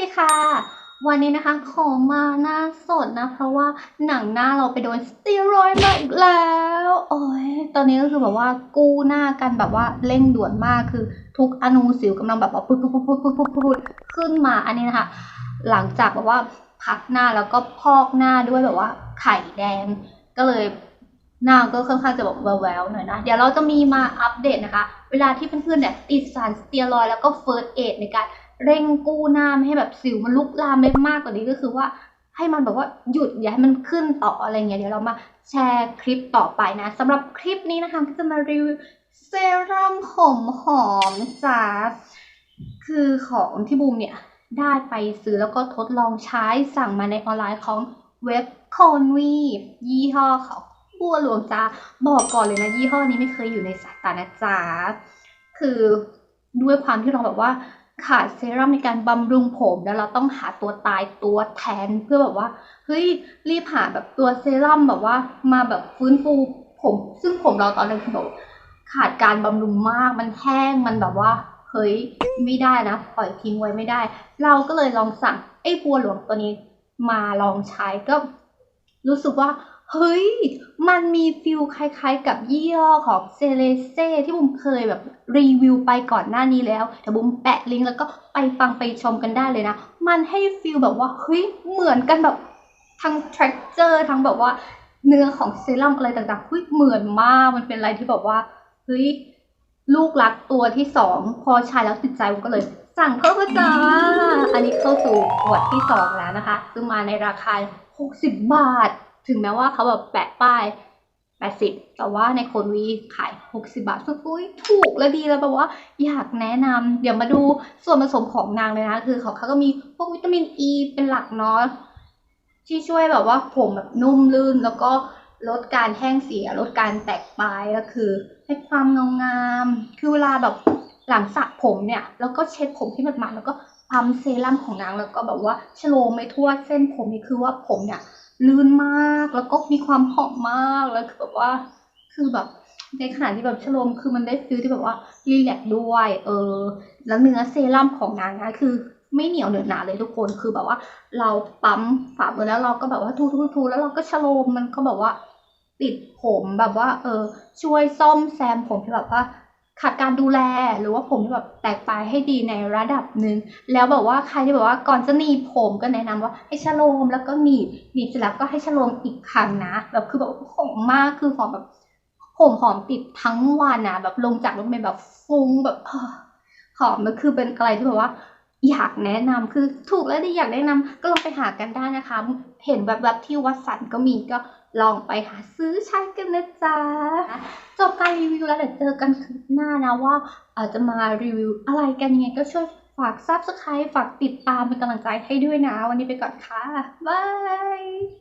ดีค่ะ วันนี้นะคะขอมาหน้าสดนะ เพราะว่าหนังหน้าเราไปโดนสเตียรอยด์มาอีกแล้ว โอ้ยตอนนี้ก็คือแบบว่ากู้หน้ากันแบบว่าเร่งด่วนมากคือทุกอนูสิวกำลังแบบว่าพุดพุดพุดพุดพุดพุดพุดขึ้นมาอันนี้นะคะ หลังจากแบบว่าพักหน้าแล้วก็พอกหน้าด้วยแบบว่าไข่แดง ก็เลยหน้าก็ค่อนข้างจะแบบแววๆหน่อยนะ เดี๋ยวเราจะมีมาอัปเดตนะคะ เวลาที่เพื่อนๆเนี่ยติดสารสเตียรอยแล้วก็เฟิร์สเอดในการ เร่งกู้หน้าไม่ให้แบบสิวมันลุกลามได้มากกว่านี้ก็คือว่าให้มันแบบว่าหยุดอย่าให้มันขึ้นต่ออะไรเงี้ยเดี๋ยวเรามาแชร์คลิปต่อไปนะสำหรับคลิปนี้นะคะก็จะมารีวิวเซรั่มผมหอมจ๊ะคือของที่บูมเนี่ยได้ไปซื้อแล้วก็ทดลองใช้สั่งมาในออนไลน์ของเว็บคอนวียี่ห้อของบัวหลวงจ้าบอกก่อนเลยนะยี่ห้อนี้ไม่เคยอยู่ในสายตานะจ๊ะคือด้วยความที่เราแบบว่า ขาดเซรั่มในการบำรุงผมแล้วเราต้องหาตัวตายตัวแทนเพื่อแบบว่าเฮ้ยรีบหาแบบตัวเซรั่มแบบว่ามาแบบฟื้นฟูผม ซึ่งผมเราตอนนั้นคือแบบขาดการบำรุงมากมันแห้งมันแบบว่าเฮ้ยไม่ได้นะปล่อยทิ้งไว้ไม่ได้ เราก็เลยลองสั่งไอ้บัวหลวงตัวนี้มาลองใช้ก็รู้สึกว่า เฮ้ย มันมีฟิลคล้ายๆ กับยี่ห้อของเซเลเซที่บุมเคยแบบรีวิวไปก่อนหน้านี้แล้วเดี๋ยวบุมแปะลิงก์แล้วก็ไปฟังไปชมกันได้เลยนะ มันให้ฟิลแบบว่าเฮ้ยเหมือนกันแบบทั้ง texture ทั้งแบบว่าเนื้อของเซรั่มอะไรต่างๆเฮ้ยเหมือนมากมันเป็นอะไรที่แบบว่าเฮ้ยลูกรักตัวที่สองพอใช้แล้วติดใจผมก็เลย สั่งเพิ่มมาจ้าอันนี้เข้าสู่ขวดที่สองแล้วนะคะ ซึ่งมาในราคา 60 บาท ถึงแม้ว่าเขาแบบแปะป้าย 80 แต่ว่าในโคนวีขาย 60 บาทซึ่งอุ้ยถูกและดีแล้วแบบว่าอยากแนะนำเดี๋ยวมาดูส่วนผสมของนางเลยนะ คือของเขาก็มีพวกวิตามินอ e ีเป็นหลักเนาะที่ช่วยแบบว่าผมแบบนุ่มลื่นแล้วก็ลดการแห้งเสีย ลดการแตกปลายก็คือให้ความเงางาม คือเวลาแบบหลังสระผมเนี่ย แล้วก็เช็ดผมที่มันมันแล้วก็ปั๊มเซรั่มของนางแล้วก็แบบว่าชโลไม่ทั่วเส้นผมนี่คือว่าผมเนี่ย ลื่นมาก แล้วก็มีความหอมมาก แล้วคือแบบว่า คือแบบในขณะที่แบบชโลมคือมันได้ฟิลที่แบบว่ารีแลกซ์ด้วย เออ แล้วเนื้อเซรั่มของนางนะคือไม่เหนียวเหนอะหนาเลยทุกคน คือแบบว่า เราปั๊มฝ่ามือแล้วเราก็แบบว่าทูๆๆแล้วเราก็ชโลมมันก็แบบว่าติดผมแบบว่า เออ ช่วยซ่อมแซมผมที่แบบว่า ขาดการดูแลหรือว่าผมที่แบบแตกปลายให้ดีในระดับหนึ่งแล้วแบบว่าใครที่แบบว่าก่อนจะหนีบผมก็แนะนำว่าให้ชโลมแล้วก็หนีบหนีบเสร็จแล้วก็ให้ชโลมอีกครั้งนะ แบบคือแบบหอมมากคือหอมแบบผมหอมติดทั้งวันนะแบบลงจากรถเมล์แบบฟุ้งแบบหอมมันคือเป็นอะไรที่แบบว่า อยากแนะนำคือถูกและดีอยากแนะนำก็ลองไปหากันได้นะคะ เห็นแบบแบบที่วัดสันก็มีก็ลองไปหาซื้อใช้กันนะจ๊ะ แล้วเดี๋ยวเจอกันคลิปหน้านะว่าอาจจะมารีวิวอะไรกันยังไงก็ช่วยฝาก subscribe ฝากติดตามเป็นกำลังใจให้ด้วยนะ วันนี้ไปก่อนค่ะ บาย